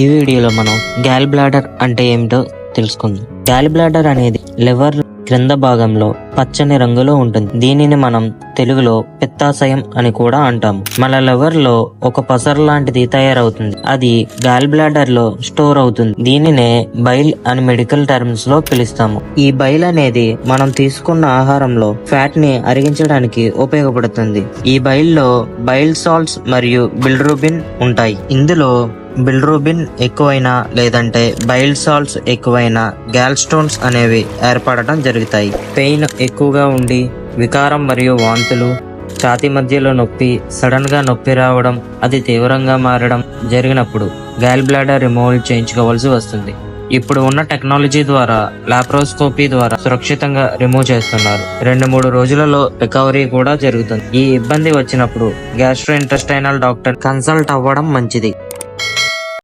ఈ వీడియోలో మనం గ్యాల్ బ్లాడర్ అంటే ఏమిటో తెలుసుకుందాం. గ్యాల్ బ్లాడర్ అనేది లివర్ క్రింద భాగంలో పచ్చని రంగులో ఉంటుంది. దీనిని మనం తెలుగులో పిత్తాశయం అని కూడా అంటాము మన లివర్లో ఒక పసర్ లాంటిది తయారవుతుంది. అది గాల్ బ్లాడర్లో స్టోర్ అవుతుంది. దీనినే బైల్ అని మెడికల్ టర్మ్స్లో పిలుస్తాము. ఈ బైల్ అనేది మనం తీసుకున్న ఆహారంలో ఫ్యాట్ని అరిగించడానికి ఉపయోగపడుతుంది. ఈ బైల్లో బైల్ సాల్ట్స్ మరియు బిల్డ్రూబిన్ ఉంటాయి. ఇందులో బిల్రూబిన్ ఎక్కువైనా లేదంటే బైల్ సాల్ట్స్ ఎక్కువైనా గ్యాల్ స్టోన్స్ అనేవి ఏర్పడటం జరుగుతాయి. పెయిన్ ఎక్కువగా ఉండి వికారం మరియు వాంతులు ఛాతీ మధ్యలో నొప్పి సడన్గా నొప్పి రావడం అది తీవ్రంగా మారడం జరిగినప్పుడు గ్యాల్ బ్లాడర్ రిమూవల్ చేయించుకోవాల్సి వస్తుంది. ఇప్పుడు ఉన్న టెక్నాలజీ ద్వారా లాప్రోస్కోపీ ద్వారా సురక్షితంగా రిమూవ్ చేస్తున్నారు. రెండు మూడు రోజులలో రికవరీ కూడా జరుగుతుంది. ఈ ఇబ్బంది వచ్చినప్పుడు గ్యాస్ట్రో ఇంటెస్టైనల్ డాక్టర్ కన్సల్ట్ అవ్వడం మంచిది.